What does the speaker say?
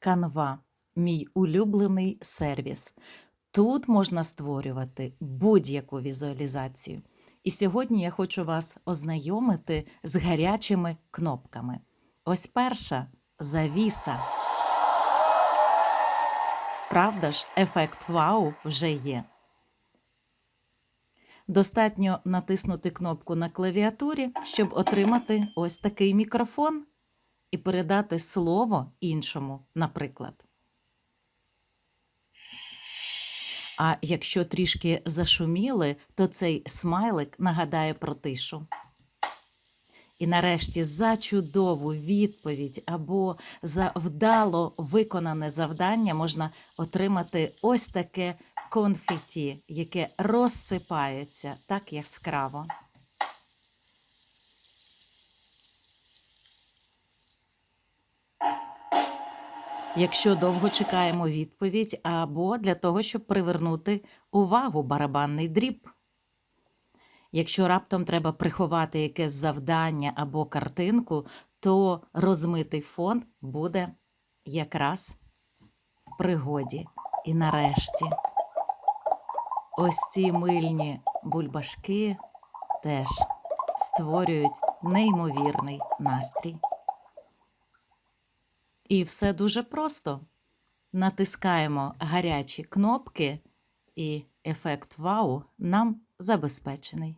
Canva – мій улюблений сервіс. Тут можна створювати будь-яку візуалізацію. І сьогодні я хочу вас ознайомити з гарячими кнопками. Ось перша завіса. Правда ж, ефект вау вже є. Достатньо натиснути кнопку на клавіатурі, щоб отримати ось такий мікрофон і передати слово іншому, наприклад. А якщо трішки зашуміли, то цей смайлик нагадає про тишу. І нарешті за чудову відповідь або за вдало виконане завдання можна отримати ось таке конфеті, яке розсипається так яскраво. Якщо довго чекаємо відповідь, або для того, щоб привернути увагу барабанний дріб. Якщо раптом треба приховати якесь завдання або картинку, то розмитий фон буде якраз в пригоді. І нарешті ось ці мильні бульбашки теж створюють неймовірний настрій. І все дуже просто. Натискаємо гарячі кнопки, і ефект вау нам забезпечений.